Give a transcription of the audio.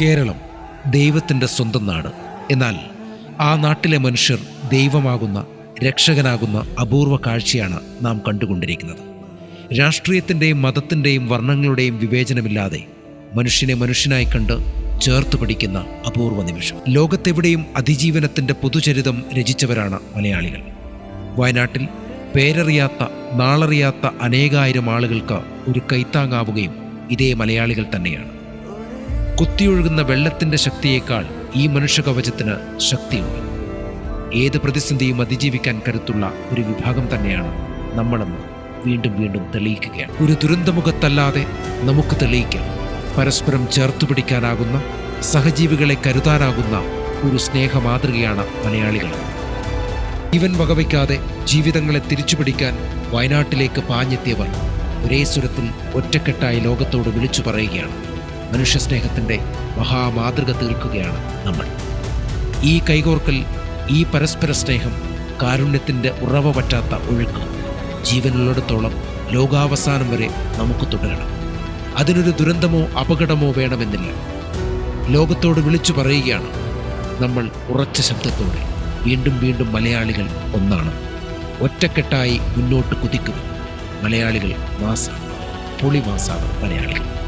കേരളം ദൈവത്തിന്റെ സ്വന്തം നാട്. എന്നാൽ ആ നാട്ടിലെ മനുഷ്യർ ദൈവമാകുന്ന രക്ഷകനാകുന്ന അപൂർവ കാഴ്ചയാണ് നാം കണ്ടുകൊണ്ടിരിക്കുന്നത്. രാഷ്ട്രീയത്തിന്റെയും മതത്തിന്റെയും വർണങ്ങളുടെയും വിവേചനമില്ലാതെ മനുഷ്യനെ മനുഷ്യനായി കണ്ട് ചേർത്ത് പിടിക്കുന്ന അപൂർവ നിമിഷം. ലോകത്തെവിടെയും അതിജീവനത്തിന്റെ പുതുചരിതം രചിച്ചവരാണ് മലയാളികൾ. വയനാട്ടിൽ പേരറിയാത്ത നാളറിയാത്ത അനേകായിരം ആളുകൾക്ക് ഒരു കൈത്താങ്ങാവുകയും ഇതേ മലയാളികൾ തന്നെയാണ്. കുത്തിയൊഴുകുന്ന വെള്ളത്തിന്റെ ശക്തിയേക്കാൾ ഈ മനുഷ്യകവചത്തിന് ശക്തിയുണ്ട്. ഏത് പ്രതിസന്ധിയും അതിജീവിക്കാൻ കരുത്തുള്ള ഒരു വിഭാഗം തന്നെയാണ് നമ്മളെന്ന് വീണ്ടും വീണ്ടും തെളിയിക്കുകയാണ്. ഒരു ദുരന്തമുഖത്തല്ലാതെ നമുക്ക് തെളിയിക്കാം. പരസ്പരം ചേർത്ത് പിടിക്കാനാകുന്ന സഹജീവികളെ കരുതാനാകുന്ന ഒരു സ്നേഹ മാതൃകയാണ് മലയാളികൾ. ജീവൻ വകവയ്ക്കാതെ ജീവിതങ്ങളെ തിരിച്ചു പിടിക്കാൻ വയനാട്ടിലേക്ക് പാഞ്ഞെത്തിയവർ ഒരേ സ്വരത്തിൽ ഒറ്റക്കെട്ടായി ലോകത്തോട് വിളിച്ചു പറയുകയാണ്. മനുഷ്യസ്നേഹത്തിന്റെ മഹാമാതൃക തീർക്കുകയാണ് നമ്മൾ. ഈ കൈകോർക്കൽ ഈ പരസ്പര സ്നേഹം കാരുണ്യത്തിന്റെ ഉറവ പറ്റാത്ത ഒഴുക്ക് ജീവനുള്ളിടത്തോളം ലോകാവസാനം വരെ നമുക്ക് തുടരണം. അതിനൊരു ദുരന്തമോ അപകടമോ വേണമെന്നില്ല. ലോകത്തോട് വിളിച്ചു പറയുകയാണ് നമ്മൾ ഉറച്ച ശബ്ദത്തോടെ. വീണ്ടും വീണ്ടും മലയാളികൾ ഒന്നാണ്. ഒറ്റക്കെട്ടായി മുന്നോട്ട് കുതിക്കുന്നു. മലയാളികൾ മാസാണ് പൊളിമാസാണ് മലയാളികൾ.